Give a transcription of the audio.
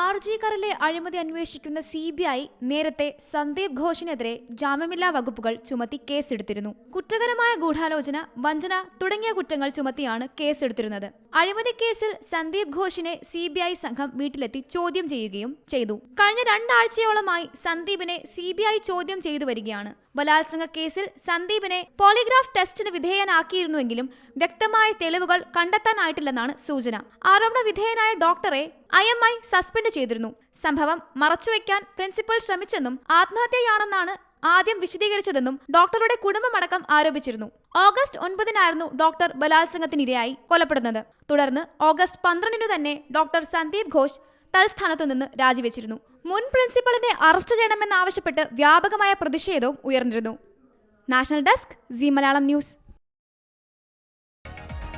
R G കറിലെ അഴിമതി അന്വേഷിക്കുന്ന C B I നേരത്തെ സന്ദീപ് ഘോഷിനെതിരെ ജാമ്യമില്ലാ വകുപ്പുകൾ ചുമത്തി കേസെടുത്തിരുന്നു. കുറ്റകരമായ ഗൂഢാലോചന വഞ്ചന തുടങ്ങിയ കുറ്റങ്ങൾ ചുമത്തിയാണ് കേസെടുത്തിരുന്നത്. അഴിമതി കേസിൽ സന്ദീപ് ഘോഷിനെ സി ബി ഐ സംഘം വീട്ടിലെത്തി ചോദ്യം ചെയ്യുകയും ചെയ്തു. കഴിഞ്ഞ രണ്ടാഴ്ചയോളമായി സന്ദീപിനെ സി ബി ഐ ചോദ്യം ചെയ്തു വരികയാണ്. ബലാത്സംഗ കേസിൽ സന്ദീപിനെ പോളിഗ്രാഫ് ടെസ്റ്റിന് വിധേയനാക്കിയിരുന്നുവെങ്കിലും വ്യക്തമായ തെളിവുകൾ കണ്ടെത്താനായിട്ടില്ലെന്നാണ് സൂചന. ആരോപണ വിധേയനായ ഡോക്ടറെ ഐ എം ഐ സസ്പെൻഡ് ചെയ്തിരുന്നു. സംഭവം മറച്ചുവെക്കാൻ പ്രിൻസിപ്പൽ ശ്രമിച്ചെന്നും ആത്മഹത്യയാണെന്നാണ് ആദ്യം വിശദീകരിച്ചതെന്നും ഡോക്ടറുടെ കുടുംബമടക്കം ആരോപിച്ചിരുന്നു. ഓഗസ്റ്റ് ഒൻപതിനായിരുന്നു ഡോക്ടർ ബലാത്സംഗത്തിനിരയായി കൊലപ്പെടുന്നത്. തുടർന്ന് ഓഗസ്റ്റ് പന്ത്രണ്ടിനു തന്നെ ഡോക്ടർ സന്ദീപ് ഘോഷ് തൽസ്ഥാനത്തു നിന്ന് രാജിവെച്ചിരുന്നു. മുൻ പ്രിൻസിപ്പളിനെ അറസ്റ്റ് ചെയ്യണമെന്നാവശ്യപ്പെട്ട് വ്യാപകമായ പ്രതിഷേധവും ഉയർന്നിരുന്നു. National desk Zee Malayalam news